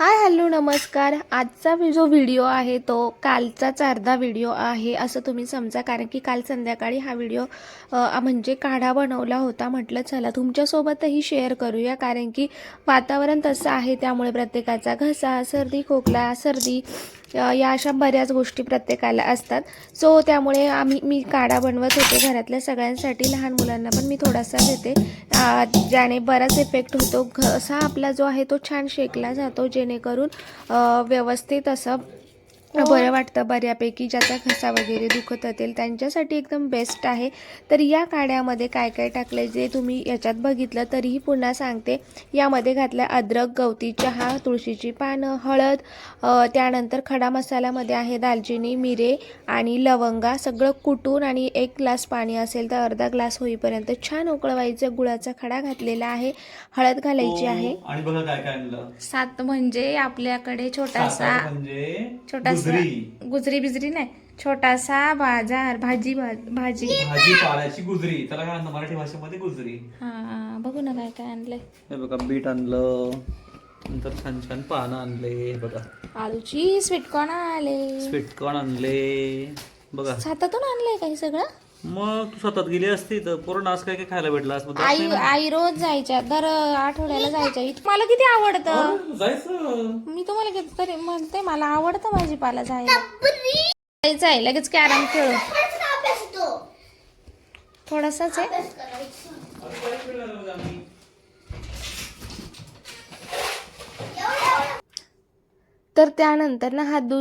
は。हॅलो नमस्कार. आजचा जो व्हिडिओ आहे तो कालचाच अर्धा व्हिडिओ आहे असं तुम्ही समजा. कारण की काल संध्याकाळी हा व्हिडिओ म्हणजे काढा बनवला होता. म्हटलं चला तुमच्यासोबतही शेअर करूया. कारण की वातावरण तसं आहे त्यामुळे प्रत्येकाचा घसा सर्दी खोकला सर्दी या अशा बऱ्याच गोष्टी प्रत्येकाला असतात. सो त्यामुळे आम्ही मी काढा बनवत होते घरातल्या सगळ्यांसाठी. लहान मुलांना पण मी थोडासा देते. ज्याने बराच इफेक्ट होतो. घसा आपला जो आहे तो छान शेकला जातो. जेणेकरून करून व्यवस्थित असं बरं वाटतं बऱ्यापैकी ज्याचा घसा वगैरे दुखत असेल त्यांच्यासाठी एकदम बेस्ट आहे. तर या काड्यामध्ये काय काय टाकलं जे तुम्ही याच्यात बघितलं तरीही पुन्हा सांगते. यामध्ये घातलं अद्रक गवती चहा तुळशीची पानं हळद त्यानंतर खडा मसाल्यामध्ये आहे दालचिनी मिरे आणि लवंगा. सगळं कुटून आणि एक ग्लास पाणी असेल तर अर्धा ग्लास होईपर्यंत छान उकळवायचं. गुळाचा खडा घातलेला आहे. हळद घालायची आहे. तो आणि बघा काय काय आणलं. सात म्हणजे आपल्याकडे छोटासा सातार गुजरी. गुजरी बिजरी नाही. छोटासा बाजार भाजी भाजी. भाजी पाल्याची गुजरी. त्याला काय म्हणतात मराठी भाषेमध्ये गुजरी. हा बघू ना काय काय आणलंय. हे बघा बीट आणलं. नंतर छान छान पानं आणले. हे बघा. आलूची स्वीटकॉर्न आले. स्वीटकॉर्न आणले. बघा. सातातून आणलंय काही सगळं? मग तू सतत गेली असती तर पूर्ण आज काय काय खायला भेटलं आज मग आई आई रोज जायच्या दर आठवड्याला जायच्या. इथं मला किती आवडतं. जायचं. मी तुम्हाला किती तरी म्हणते मला आवडतं भाजीपाला जायला. जायचं आहे लगेच कॅरम खेळू. थोडासाच आहे. तर त्यानंतर ना हा दु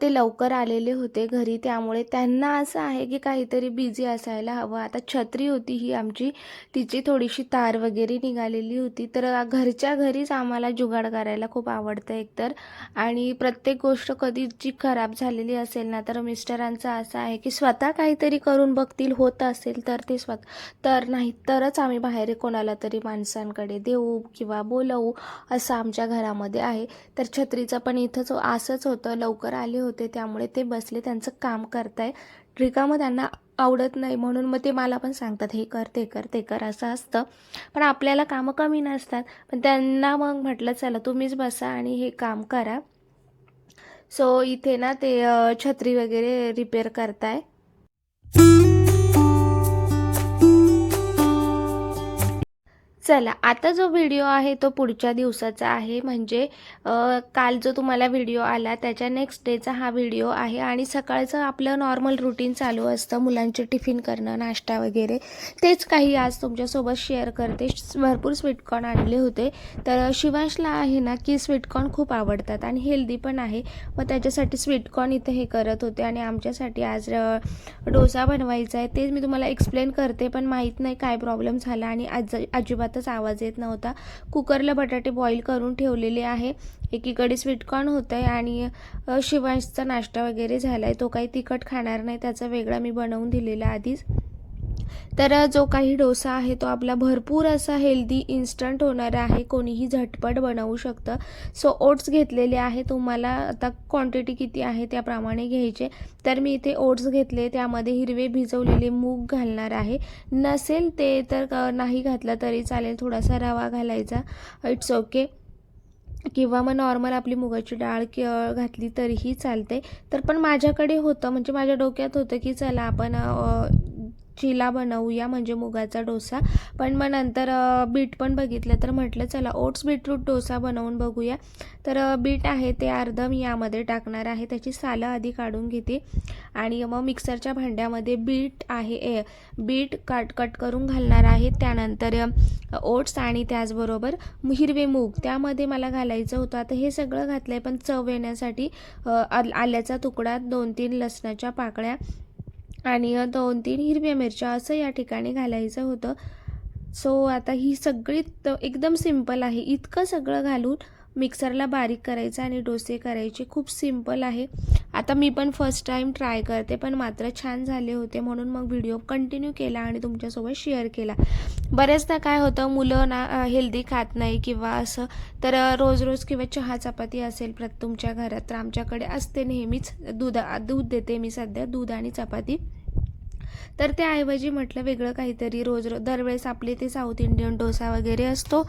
ते लवकर आलेले होते घरी. त्यामुळे त्यांना असं आहे की काहीतरी बिझी असायला हवं. आता छत्री होती ही आमची. तिची थोडीशी तार वगैरे निघालेली होती. तर घरच्या घरीच आम्हाला जुगाड करायला खूप आवडतं एकतर. आणि प्रत्येक गोष्ट कधी जी खराब झालेली असेल ना तर मिस्टरांचं असं आहे की स्वतः काहीतरी करून बघतील होत असेल तर ते स्वतः तर नाही तरच आम्ही बाहेर कोणाला तरी माणसांकडे देऊ किंवा बोलवू असं आमच्या घरामध्ये आहे. तर छत्रीचं पण इथं अर्थच असंच होतं लवकर आले होते त्यामुळे ते बसले त्यांचं काम करताय. रिकामं त्यांना आवडत नाही म्हणून मग ते मला पण सांगतात हे कर ते कर ते कर असं असतं. पण आपल्याला कामं कमी नसतात. पण त्यांना मग म्हटलं चला तुम्हीच बसा आणि हे काम करा. सो इथे ना ते छत्री वगैरे रिपेअर करताय. चला आता जो व्हिडिओ आहे तो पुढच्या दिवसाचा आहे. म्हणजे काल जो तुम्हाला व्हिडिओ आला त्याच्या नेक्स्ट डेचा हा व्हिडिओ आहे. आणि सकाळचं आपलं नॉर्मल रुटीन चालू असतं मुलांचे टिफिन करणं नाश्ता वगैरे. तेच काही आज तुमच्यासोबत शेअर करते. भरपूर स्वीटकॉर्न आणले होते. तर शिवांशला आहे ना की स्वीटकॉर्न खूप आवडतात आणि हेल्दी पण आहे. मग त्याच्यासाठी स्वीटकॉर्न इथे हे करत होते आणि आमच्यासाठी आज डोसा बनवायचा आहे. तेच मी तुम्हाला एक्सप्लेन करते पण माहीत नाही काय प्रॉब्लेम झाला आणि आज अजिबातच आवाज येत नव्हता. कुकरला बटाटे बॉईल करून ठेवलेले आहे. एकीकडे स्वीटकॉर्न होतं आहे आणि शिवांशचा नाश्ता वगैरे झाला आहे तो काही तिखट खाणार नाही. त्याचा वेगळा मी बनवून दिलेला आधीच. तर जो काही डोसा आहे तो आपला भरपूर असा हेल्दी इन्स्टंट होणारा आहे. कोणीही झटपट बनवू शकतं. सो ओट्स घेतलेले आहे. तुम्हाला आता क्वांटिटी किती आहे त्याप्रमाणे घ्यायचे. तर मी इथे ओट्स घेतले. त्यामध्ये हिरवे भिजवलेले मूग घालणार आहे. नसेल ते तर नाही घातलं तरी चालेल. थोडासा रवा घालायचा. इट्स ओके किंवा मग नॉर्मल आपली मुगाची डाळ कि घातली तरीही चालते. तर पण माझ्याकडे होतं. म्हणजे माझ्या डोक्यात होतं की चला आपण चिला बनवूया म्हणजे मुगाचा डोसा. पण मग नंतर बीट पण बघितलं तर म्हटलं चला ओट्स बीटरूट डोसा बनवून बघूया. तर बीट आहे ते अर्ध मी यामध्ये टाकणार आहे त्याची सालं आधी काढून घेते. आणि मग मिक्सरच्या भांड्यामध्ये बीट आहे ए बीट कट कट करून घालणार आहे. त्यानंतर ओट्स आणि त्याचबरोबर हिरवे मूग. त्यामध्ये मला घालायचं होतं. आता हे सगळं घातलं आहे पण चव येण्यासाठी आल्याचा तुकडा दोन तीन लसणाच्या पाकळ्या आणि दोन तीन हिरव्या मिरच्या असं या ठिकाणी घालायचं होतं. सो आता ही सगळी एकदम सिंपल आहे. इतकं सगळं घालून मिक्सरला बारीक करायचं आणि डोसे करायचे. खूप सिंपल आहे. आता मी पण फर्स्ट टाईम ट्राय करते पण मात्र छान झाले होते. म्हणून मग व्हिडिओ कंटिन्यू केला आणि तुमच्यासोबत शेअर केला. बऱ्याचदा काय होतं मुलं ना हेल्दी खात नाही किंवा असं तर रोज रोज किंवा चहा चपाती असेल प्रत तुमच्या घरात तर आमच्याकडे असते नेहमीच दूध दूध देते मी सध्या दूध आणि चपाती. तर त्याऐवजी म्हटलं वेगळं काहीतरी. रोज रोज दरवेळेस आपले ते साऊथ इंडियन डोसा वगैरे असतो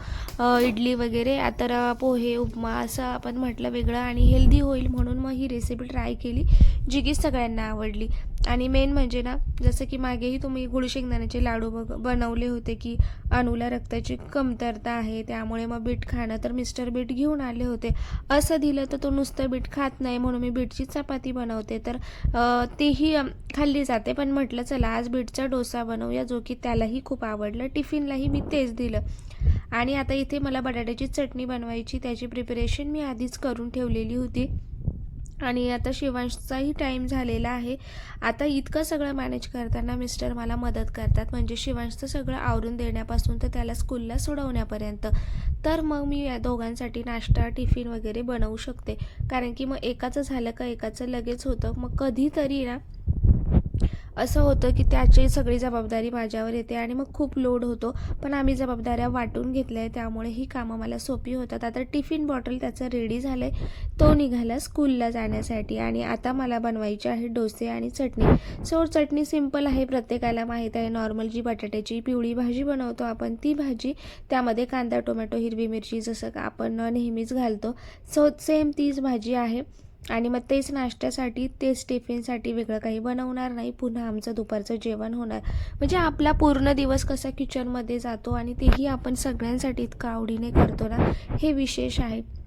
इडली वगैरे. तर पोहे उपमा असं आपण म्हटलं वेगळं आणि हेल्दी होईल म्हणून मग ही रेसिपी ट्राय केली जी की सगळ्यांना आवडली. आणि मेन म्हणजे ना जसं की मागेही तुम्ही गुळ शेंगदाण्याचे लाडू बघ बनवले होते की अणूला रक्ताची कमतरता आहे त्यामुळे मग बीट खाणं तर मिस्टर बीट घेऊन आले होते. असं दिलं तर तो नुसतं बीट खात नाही म्हणून मी बीटची चपाती बनवते. तर तीही खाल्ली जाते. पण म्हटलं चला आज बीटचा डोसा बनवूया जो की त्यालाही खूप आवडलं. टिफिनलाही मी तेच दिलं. आणि आता इथे मला बटाट्याची चटणी बनवायची त्याची प्रिपरेशन मी आधीच करून ठेवलेली होती. आणि आता शिवांशचाही टाईम झालेला आहे. आता इतकं सगळं मॅनेज करताना मिस्टर मला मदत करतात. म्हणजे शिवांशचं सगळं आवरून देण्यापासून तर त्याला स्कूलला सोडवण्यापर्यंत. तर मग मी या दोघांसाठी नाश्ता टिफिन वगैरे बनवू शकते. कारण की मग एकाचं झालं का एकाचं लगेच होतं. मग कधीतरी ना असं होतं की त्याची सगळी जबाबदारी माझ्यावर येते आणि मग खूप लोड होतो. पण आम्ही जबाबदाऱ्या वाटून घेतल्या आहे त्यामुळे ही कामं मला सोपी होतात. आता टिफिन बॉटल त्याचं रेडी झालं आहे तो निघाला स्कूलला जाण्यासाठी आणि आता मला बनवायचे आहे डोसे आणि चटणी. सो चटणी सिंपल आहे प्रत्येकाला माहीत आहे. नॉर्मल जी बटाट्याची पिवळी भाजी बनवतो आपण ती भाजी त्यामध्ये कांदा टोमॅटो हिरवी मिरची जसं का आपण नेहमीच घालतो. सो सेम तीच भाजी आहे. आणि मग तेच नाश्त्यासाठी तेच टिफिनसाठी वेगळं काही बनवणार नाही. पुन्हा आमचं दुपारचं जेवण होणार. म्हणजे आपला पूर्ण दिवस कसा किचनमध्ये जातो आणि तेही आपण सगळ्यांसाठी इतकं आवडीने करतो ना हे विशेष आहे.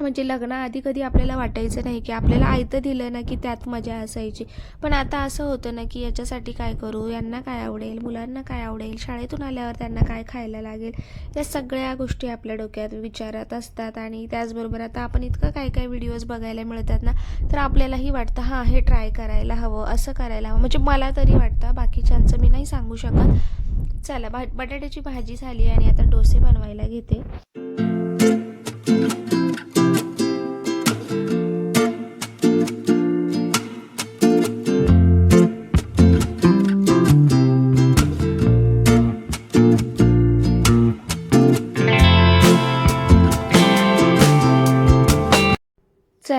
म्हणजे लग्नाआधी कधी आपल्याला वाटायचं नाही की आपल्याला आयतं दिलं ना की त्यात मजा असायची. पण आता असं होतं ना की याच्यासाठी काय करू? यांना काय आवडेल? मुलांना काय आवडेल? शाळेतून आल्यावर त्यांना काय खायला लागेल? या सगळ्या गोष्टी आपल्या डोक्यात विचारात असतात आणि त्याचबरोबर आता आपण इतकं काय काय व्हिडिओज बघायला मिळतात ना तर आपल्यालाही वाटतं हां हे ट्राय करायला हवं असं करायला हवं. म्हणजे मला तरी वाटतं बाकीच्यांचं मी नाही सांगू शकत. चला भा बटाट्याची भाजी झाली आणि आता डोसे बनवायला घेते.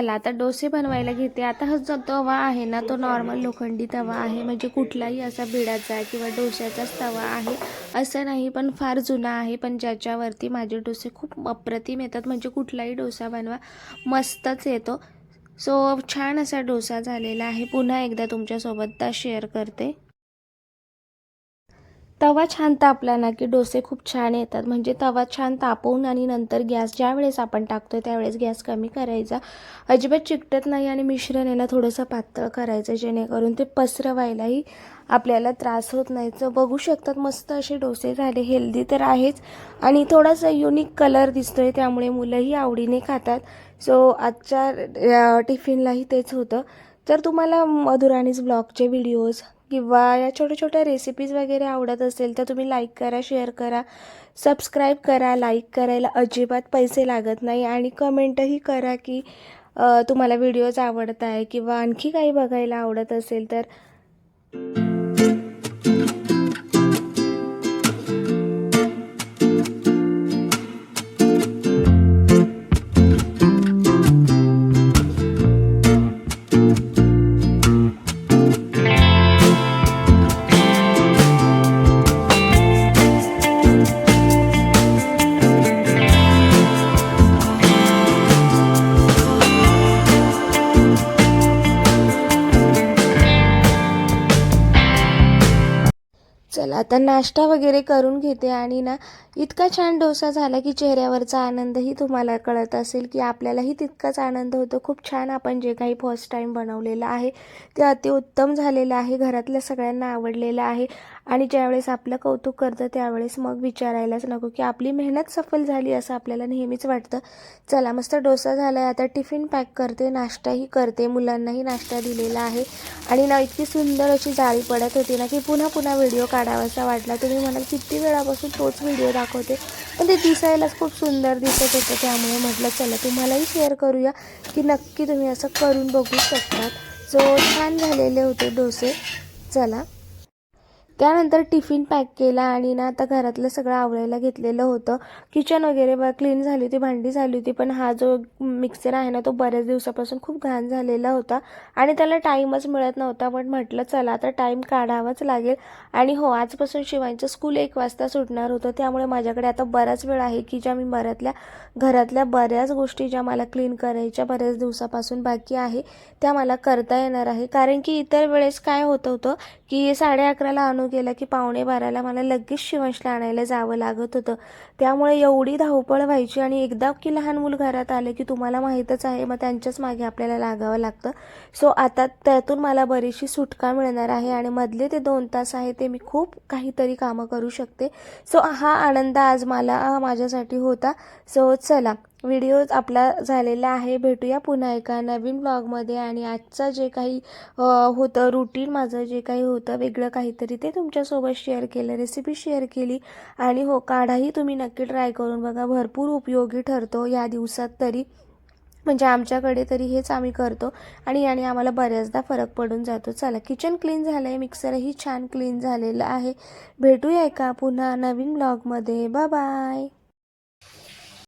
चला आता डोसे बनवायला घेते. आता हा जो तवा आहे ना तो नॉर्मल लोखंडी तवा आहे. म्हणजे कुठलाही असा बिडाचा किंवा डोश्याचाच तवा आहे. असं नाही पण फार जुना आहे. पण ज्याच्यावरती माझे डोसे खूप अप्रतिम येतात. म्हणजे कुठलाही डोसा बनवा मस्तच येतो. सो छान असा डोसा झालेला आहे. पुन्हा एकदा तुमच्यासोबत शेअर करते. तवा छान तापला ना की डोसे खूप छान येतात. म्हणजे तवा छान तापवून आणि नंतर गॅस ज्या वेळेस आपण टाकतो त्यावेळेस गॅस कमी करायचा. अजिबात चिकटत नाही आणि मिश्रण याला थोडंसं पातळ करायचं जेणेकरून ते पसरवायलाही आपल्याला त्रास होत नाही. तर बघू शकतात मस्त असे डोसे झाले हेल्दी तर आहेच. आणि थोडासा युनिक कलर दिसतोय त्यामुळे मुलंही आवडीने खातात. सो आजच्या टिफिनलाही तेच होतं. जर तुम्हाला मधुराणीज ब्लॉगचे व्हिडिओज किंवा या छोट्या छोट्या रेसिपीज वगैरे आवडत असेल तर तुम्ही लाईक करा शेअर करा. सबस्क्राईब करा लाईक करायला अजिबात पैसे लागत नाही आणि कमेंटही करा की तुम्हाला व्हिडिओज आवडत आहे किंवा आणखी काही बघायला आवडत असेल तर. आता नाश्ता वगैरे करून घेते आणि ना इतका छान डोसा झाला की चेहऱ्यावरचा आनंदही तुम्हाला कळत असेल की आपल्यालाही तितकाच आनंद होतो. खूप छान आपण जे काही फर्स्ट टाईम बनवलेलं आहे ते अतिउत्तम झालेलं आहे. घरातल्या सगळ्यांना आवडलेलं आहे आणि ज्यावेळेस आपलं कौतुक करतं त्यावेळेस मग विचारायलाच नको की आपली मेहनत सफल झाली असं आपल्याला नेहमीच वाटतं. चला मस्त डोसा झाला आहे आता टिफिन पॅक करते नाश्ताही करते. मुलांनाही नाश्ता दिलेला आहे. आणि ना इतकी सुंदर अशी जाळी पडत होती ना की पुन्हा पुन्हा व्हिडिओ कसा वाटला. तुम्ही म्हणाल किती वेळापासून तोच व्हिडिओ दाखवते. पण ते दिसायलाच खूप सुंदर दिसत होतं. त्यामुळे म्हटलं चला तुम्हालाही शेअर करूया की नक्की तुम्ही असं करून बघू शकतात सो छान झालेले होते डोसे चला. त्यानंतर टिफिन पॅक केला आणि ना आता घरातलं सगळं आवरायला घेतलेलं होतं. किचन वगैरे ब क्लीन झाली होती भांडी झाली होती पण हा जो मिक्सर आहे ना तो बऱ्याच दिवसापासून खूप घाण झालेला होता आणि त्याला टाईमच मिळत नव्हता. पण म्हटलं चला आता टाईम काढावाच लागेल. आणि हो आजपासून शिवायचं स्कूल एक वाजता सुटणार होतं. त्यामुळे माझ्याकडे आता बराच वेळ आहे की ज्या मी बऱ्यातल्या घरातल्या बऱ्याच गोष्टी ज्या मला क्लीन करायच्या बऱ्याच दिवसापासून बाकी आहे त्या मला करता येणार आहे. कारण की इतर वेळेस काय होत होतं की साडे अकराला आणू गेलं की पावणे बाराला मला लगेच शिवंशला आणायला जावं लागत होतं. त्यामुळे एवढी धावपळ व्हायची आणि एकदा की लहान मूल घरात आले की तुम्हाला माहीतच आहे मग त्यांच्याच मागे आपल्याला लागावं लागतं. सो आता त्यातून मला बरीचशी सुटका मिळणार आहे आणि मधले ते दोन तास आहे ते मी खूप काहीतरी कामं करू शकते. सो हा आनंद आज मला माझ्यासाठी होता. सो चला. व्हिडिओ आपला झालेला आहे. भेटूया पुन्हा एका नवीन ब्लॉगमध्ये. आणि आजचं जे काही होतं रुटीन माझं जे काही होतं वेगळं काहीतरी ते तुमच्यासोबत शेअर केलं रेसिपी शेअर केली. आणि हो काढाही तुम्ही नक्की ट्राय करून बघा. भरपूर उपयोगी ठरतो या दिवसात तरी. म्हणजे आमच्याकडे तरी हेच आम्ही करतो. आणि याने आम्हाला बऱ्याचदा फरक पडून जातो. चला किचन क्लीन झालं आहे मिक्सरही छान क्लीन झालेलं आहे. भेटूया एका पुन्हा नवीन ब्लॉगमध्ये. बाय